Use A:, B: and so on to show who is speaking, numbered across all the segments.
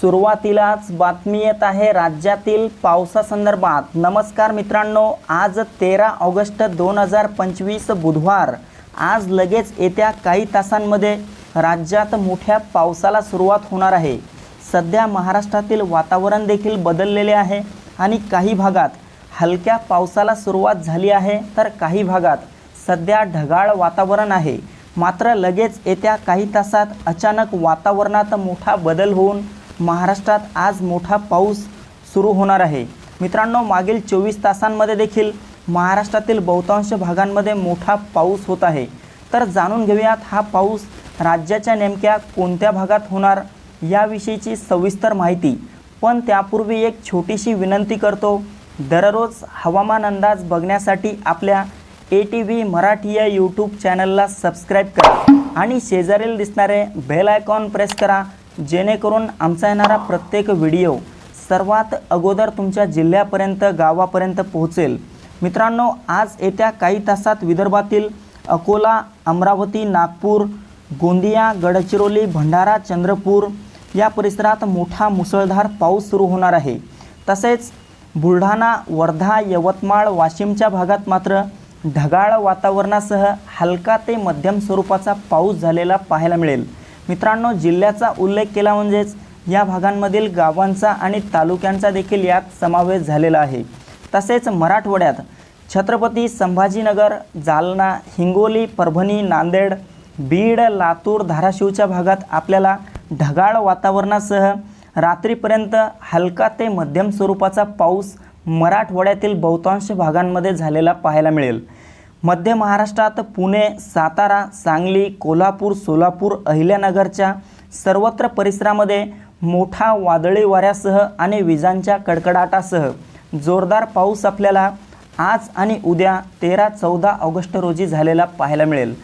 A: सुरुवातीलाच बातमी येत आहे राज्यातील पावसासंदर्भात. नमस्कार मित्रांनो आज तेरा ऑगस्ट दोन हजार पंचवीस बुधवार. आज लगेच येत्या काही तासांमध्ये राज्यात मोठ्या पावसाला सुरुवात होणार आहे. सध्या महाराष्ट्रातील वातावरण देखील बदललेले आहे आणि काही भागात हलक्या पावसाला सुरुवात झाली आहे तर काही भागात सध्या ढगाळ वातावरण आहे. मात्र लगेच येत्या काही तासात अचानक वातावरणात मोठा बदल होऊन महाराष्ट्रात आज मोठा पाऊस सुरू होणार आहे. मित्रांनो मागील चोवीस तासांमध्ये देखील महाराष्ट्रातील बहुतांश भागांमध्ये मोठा पाऊस होत आहे. तर जाणून घेऊयात हा पाऊस राज्याच्या नेमक्या कोणत्या भागात होणार याविषयीची सविस्तर माहिती. पण त्यापूर्वी एक छोटीशी विनंती करतो दररोज हवामान अंदाज बघण्यासाठी आपल्या ए टी व्ही मराठी या यूट्यूब चॅनलला सबस्क्राईब करा आणि शेजारील दिसणारे बेल आयकॉन प्रेस करा जेणेकरून आमचा येणारा प्रत्येक व्हिडिओ सर्वात अगोदर तुमच्या जिल्ह्यापर्यंत गावापर्यंत पोहोचेल. मित्रांनो आज येत्या काही तासात विदर्भातील अकोला अमरावती नागपूर गोंदिया गडचिरोली भंडारा चंद्रपूर या परिसरात मोठा मुसळधार पाऊस सुरू होणार आहे. तसेच बुलढाणा वर्धा यवतमाळ वाशिमच्या भागात मात्र ढगाळ वातावरणासह हलका ते मध्यम स्वरूपाचा पाऊस झालेला पाहायला मिळेल. मित्रांनो जिल्ह्याचा उल्लेख केला म्हणजेच या भागांमधील गावांचा आणि तालुक्यांचा देखील यात समावेश झालेला आहे. तसेच मराठवाड्यात छत्रपती संभाजीनगर जालना हिंगोली परभणी नांदेड बीड लातूर धाराशिवच्या भागात आपल्याला ढगाळ वातावरणासह रात्रीपर्यंत हलका ते मध्यम स्वरूपाचा पाऊस मराठवाड्यातील बहुतांश भागांमध्ये झालेला पाहायला मिळेल. मध्य महाराष्ट्रात पुणे सातारा सांगली कोल्हापूर सोलापूर अहिल्यानगरच्या सर्वत्र परिसरामध्ये मोठा वादळी वाऱ्यासह आणि विजांच्या कडकडाटासह जोरदार पाऊस आपल्याला आज आणि उद्या तेरा चौदा ऑगस्ट रोजी झालेला पाहायला मिळेल.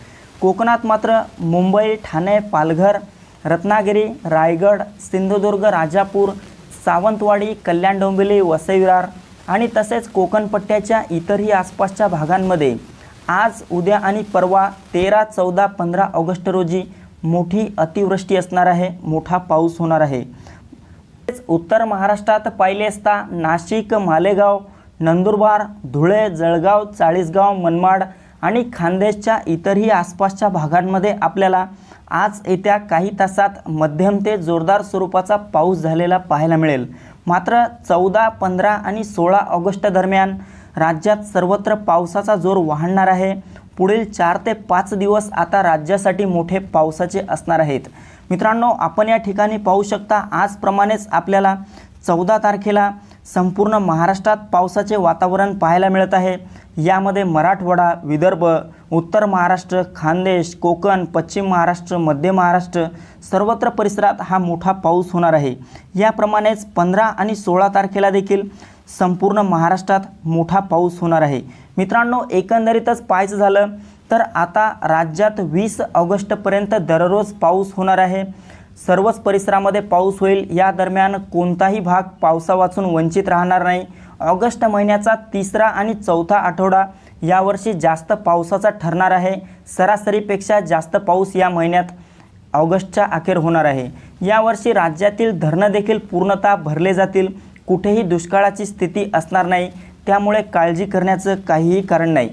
A: कोकणात मात्र मुंबई ठाणे पालघर रत्नागिरी रायगड सिंधुदुर्ग राजापूर सावंतवाडी कल्याण डोंबिवली वसईविरार आणि तसेच कोकणपट्ट्याच्या इतरही आसपासच्या भागांमध्ये आज उद्या आणि परवा तेरा चौदा पंधरा ऑगस्ट रोजी मोठी अतिवृष्टी असणार आहे मोठा पाऊस होणार आहे. उत्तर महाराष्ट्रात पाहिले असता नाशिक मालेगाव नंदुरबार धुळे जळगाव चाळीसगाव मनमाड आणि खानदेशच्या इतरही आसपासच्या भागांमध्ये आपल्याला आज येत्या काही तासात मध्यम ते जोरदार स्वरूपाचा पाऊस झालेला पाहायला मिळेल. मात्र चौदा पंधरा आणि सोळा ऑगस्ट दरम्यान राज्यात सर्वत्र पावसाचा जोर वाढणार आहे. पुढील चार ते पाच दिवस आता राज्यासाठी मोठे पावसाचे असणार आहेत. मित्रांनो आपण या ठिकाणी पाहू शकता आजप्रमाणेच आपल्याला चौदा तारखेला संपूर्ण महाराष्ट्रात पावसाचे वातावरण पाहायला मिळत आहे. यामध्ये मराठवाडा विदर्भ उत्तर महाराष्ट्र खानदेश कोकण पश्चिम महाराष्ट्र मध्य महाराष्ट्र सर्वत्र परिसरात हा मोठा पाऊस होणार आहे. याप्रमाणेच पंधरा आणि सोळा तारखेला देखील संपूर्ण महाराष्ट्रात मोठा पाऊस होणार आहे. मित्रांनो एकंदरीतच पाहायचं झालं तर आता राज्यात वीस ऑगस्टपर्यंत दररोज पाऊस होणार आहे. सर्वच परिसरामध्ये पाऊस होईल. या दरम्यान कोणताही भाग पावसावाचून वंचित राहणार नाही. ऑगस्ट महिन्याचा तिसरा आणि चौथा आठवडा यावर्षी जास्त पावसाचा ठरणार आहे. सरासरीपेक्षा जास्त पाऊस या महिन्यात ऑगस्टच्या अखेर होणार आहे. यावर्षी राज्यातील धरणं देखील पूर्णतः भरले जातील. कुठेही दुष्काळाची स्थिती असणार नाही त्यामुळे काळजी करण्याचं काहीही कारण नाही.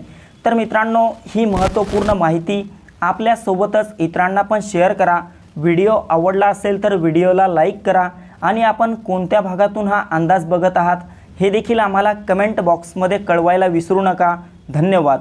A: तर मित्रांनो ही महत्त्वपूर्ण माहिती आपल्यासोबतच इतरांना पण शेअर करा. व्हिडिओ आवडला असेल तर व्हिडिओला लाईक करा आणि आपण कोणत्या भागातून हा अंदाज बघत आहात हे देखील आम्हाला कमेंट बॉक्समध्ये कळवायला विसरू नका. धन्यवाद.